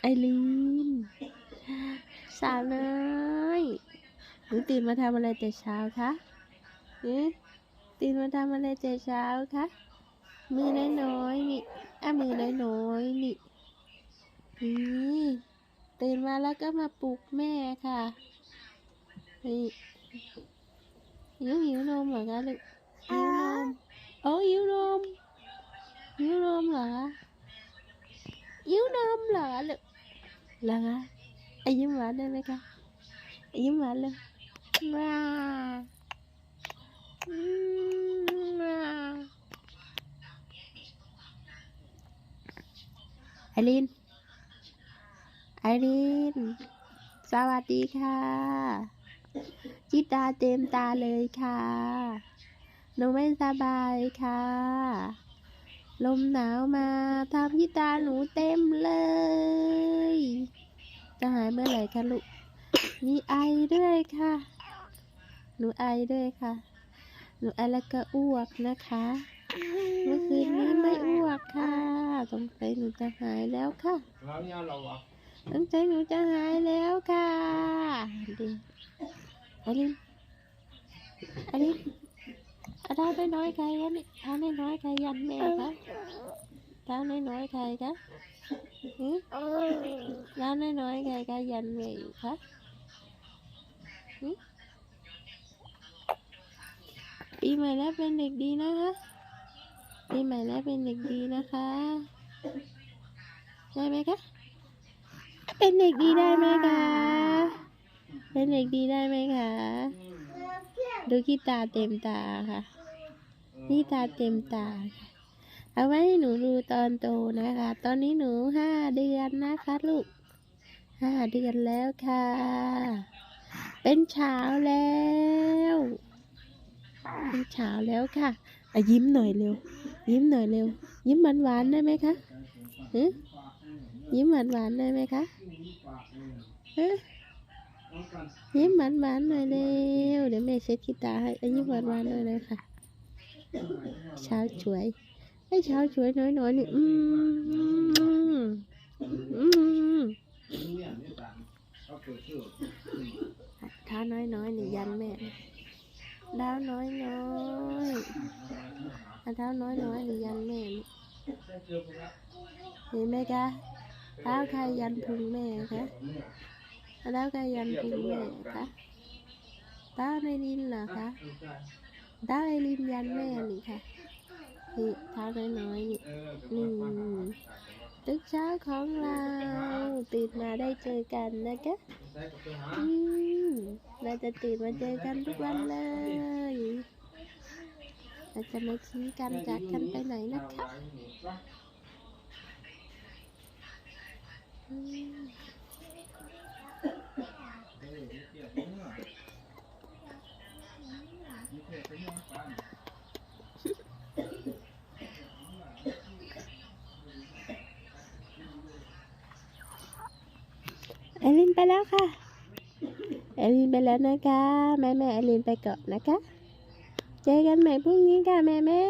ไอรีนสาวน้อยหนูตื่นมาทำอะไรแต่เช้าคะหือตื่นมาทำอะไรแต่เช้าคะมือน้อยๆนี่อะมือน้อยๆนี่นี่ตื่นมาแล้วก็มาปลุกแม่ค่ะนี่หิวหิวนมเหรอคะลูกหิวนมโอ้หิวนมหิวนมเหรอคะหิวนมเหรอลูก เหรอคะไอ้ยิ้มหวานได้ไหมคะไอ้ยิ้มหวานเลยว้าอืมว้าไอรีนไอรีนสวัสดีค่ะจิตตาเต็มตาเลยค่ะหนูไม่สบายค่ะ ลมหนาวมาทำจิตตาหนูเต็มเลยจะหาย เมื่อไหร่คะลูก มีไอด้วยค่ะ หนูไอด้วยค่ะ หนูไอแล้วก็อ้วกนะคะ เมื่อคืนนี้ไม่อ้วกค่ะสงสัยหนูจะหายแล้วค่ะแล้วเนี่ยเราอะสงสัยหนูจะหายแล้วค่ะดีไอรินไอรินเอาเท้าน้อยๆใครกันนี่เท้าน้อยๆใครยันแม่คะเท้าน้อยๆใครคะหือเท้าน้อยๆใครคะยันแม่อยู่คะ หือยๆใครคะก้าวน้อยๆใครคะยันเมย์คะปีใหม่แล้วเป็นเด็กดีนะคะปีใหม่แล้วเป็นเด็กดีนะคะได้ไหมคะเป็นเด็กดีได้ไหมคะเป็นเด็กดีได้ไหมคะดูขี้ตาเต็มตาค่ะนี่ตา เอาไว้หนูดูตอนโตนะคะ ตอนนี้หนูห้าเดือนนะคะลูกห้าเดือนแล้วค่ะ เป็นเช้าแล้ว เป็นเช้าแล้วค่ะอะยิ้มหน่อยเร็ว ยิ้มหน่อยเร็ว ยิ้มหวานหวานๆได้ไหมคะฮะยิ้มหวานหวานๆได้ไหมคะฮะยิ้มหวานหวานๆหน่อยเร็ว เดี๋ยวแม่เช็ดขี้ตาให้อยิ้มหวานหวานๆหน่อยเลยค่ะ เช้าช่วย ให้เช้าช่วยน้อยน่อยๆนี่อืมอืมท้าน้อยน้อยๆนี่ยันแม่นะเท้าน้อยน้อยอาเท้าน้อยน้อยๆนี่ยันแม่นี่เห็นไหมคะเท้าใครยันพุงแม่คะเท้าใครยันพุงแม่คะเท้าในดินเหรอคะเท้าไอรินยันแม่นี่ค่ะ นี่เท้าน้อยน้อยๆนี่นี่ทุกเช้าของเรา ตื่นมาได้เจอกันนะคะอืมเราจะตื่นมาเจอกันทุกวันเลย เราจะไม่ทิ้งกันจากกันไปไหนนะคะอืม อลินไปแล้วค่ะเอลินไปแล้วนะคะ แม่แม่เอลินไปก่อนนะคะ เจอกันใหม่พรุ่งนี้ค่ะแม่แม่